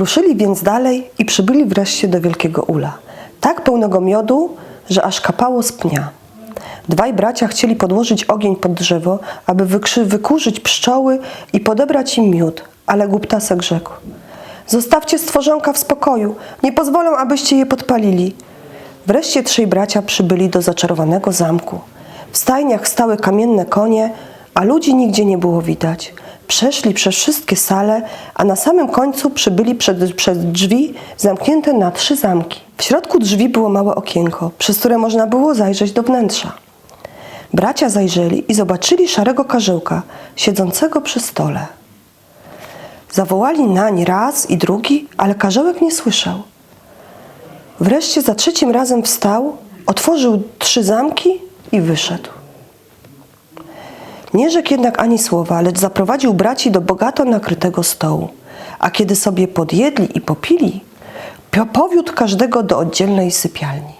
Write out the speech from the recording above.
Ruszyli więc dalej i przybyli wreszcie do wielkiego ula, tak pełnego miodu, że aż kapało z pnia. Dwaj bracia chcieli podłożyć ogień pod drzewo, aby wykrzy- wykurzyć pszczoły i podebrać im miód, ale głuptasek rzekł. Zostawcie stworzonka w spokoju, nie pozwolę, abyście je podpalili. Wreszcie trzej bracia przybyli do zaczarowanego zamku. W stajniach stały kamienne konie, a ludzi nigdzie nie było widać. Przeszli przez wszystkie sale, a na samym końcu przybyli przed, przed drzwi zamknięte na trzy zamki. W środku drzwi było małe okienko, przez które można było zajrzeć do wnętrza. Bracia zajrzeli i zobaczyli szarego karzełka, siedzącego przy stole. Zawołali nań raz i drugi, ale karzełek nie słyszał. Wreszcie za trzecim razem wstał, otworzył trzy zamki i wyszedł. Nie rzekł jednak ani słowa, lecz zaprowadził braci do bogato nakrytego stołu. A kiedy sobie podjedli i popili, powiódł każdego do oddzielnej sypialni.